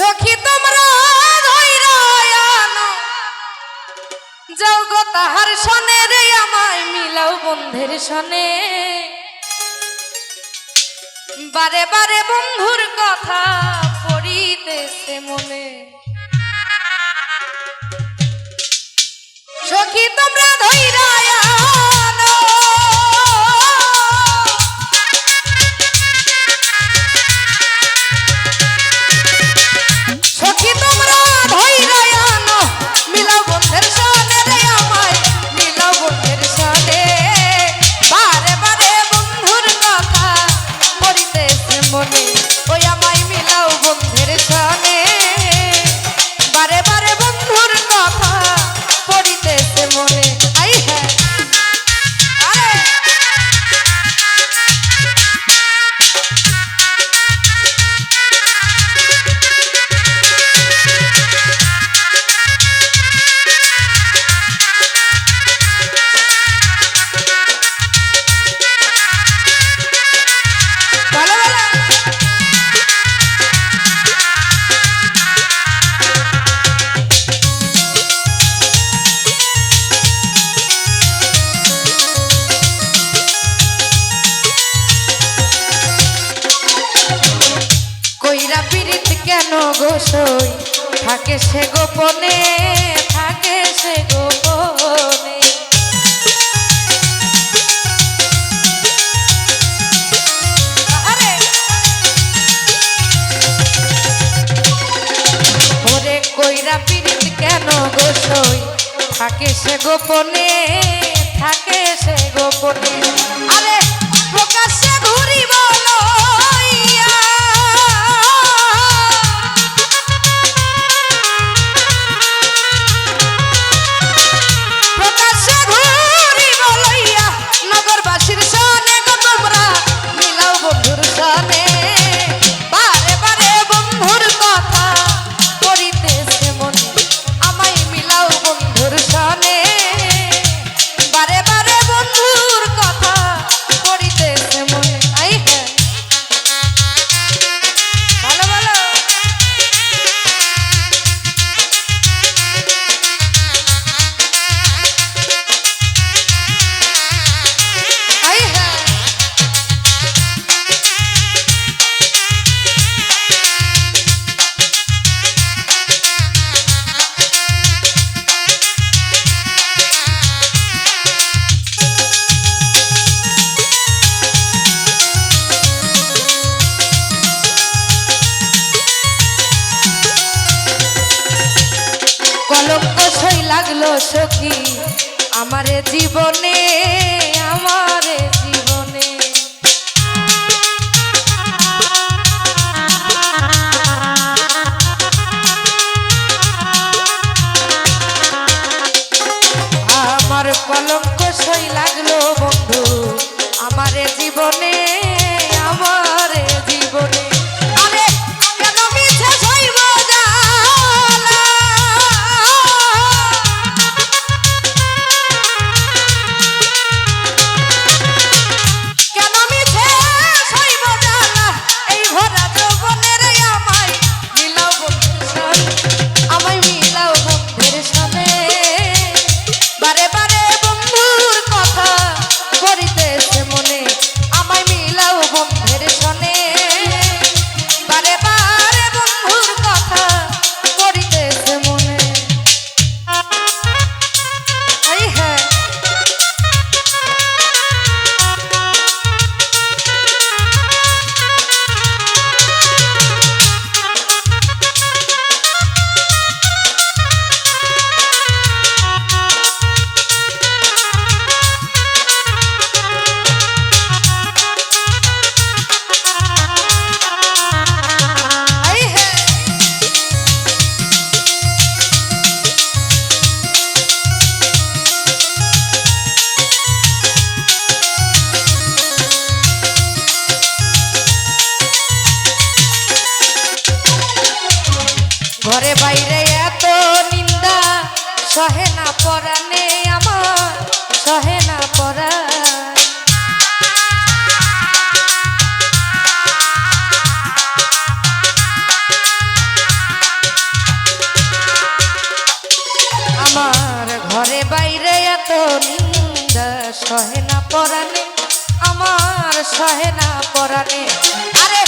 সখী তোমরা যাও গো তাহার সনে রে, আমায় মিলাও বন্ধের সনে। বারে বারে বন্ধুর কথা পড়িতেছে মনে। সখী তোমরা ধৈরায়ানো কেন গোসই থাকে সে গোপনে, থাকে সে গোপনে। ওরে কইরা পিরিত কেন গোসই থাকে সে গোপনে, থাকে সে গোপনে। আরে, প্রকাশ্যে ঘুরি বলইয়া লাগল সখী আমারে জীবনে আমারে জীবনে। আমার কলঙ্ক সই লাগল বন্ধু আমারে জীবনে বাইরে এত নিন্দা, সহে না পরানে আমার, সহে না পরা আমার ঘরে বাইরে এত নিন্দা, সহে না পরানে আমার সহে না পরানে আরে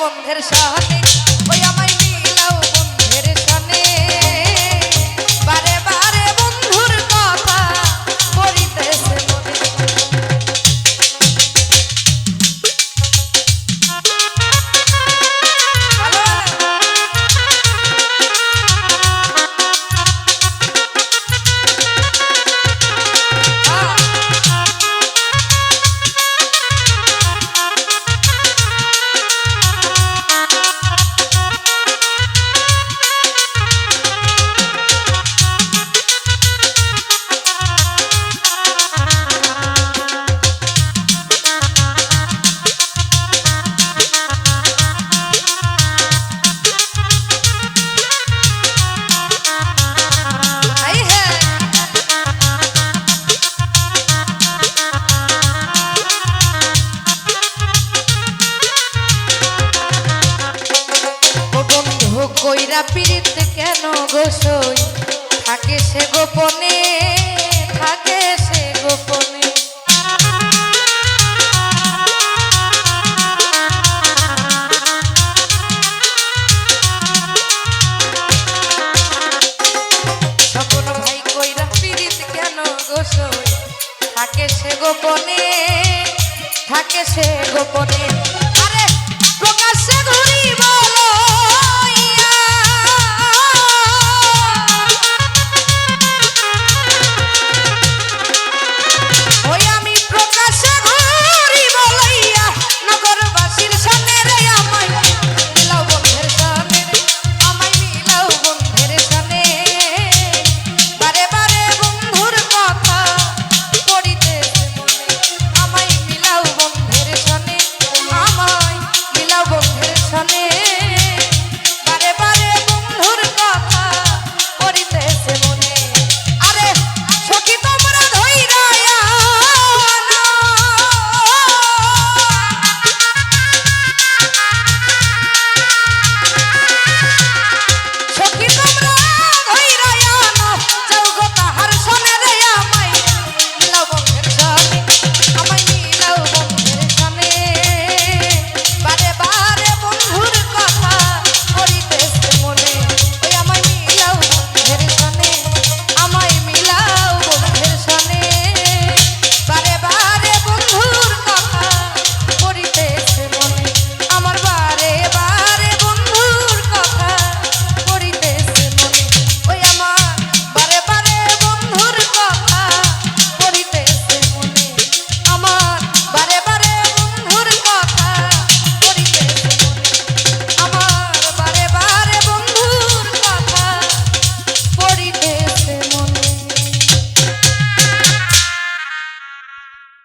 বন্ধের সাথে পীড়িত কেন থাকে সে গোপনে, থাকে সে গোপনে। সকল ভাই কইরা পীড়িত কেন থাকে সে গোপনে, থাকে সে গোপনে। আরে, প্রকাশ্যে ঘুরি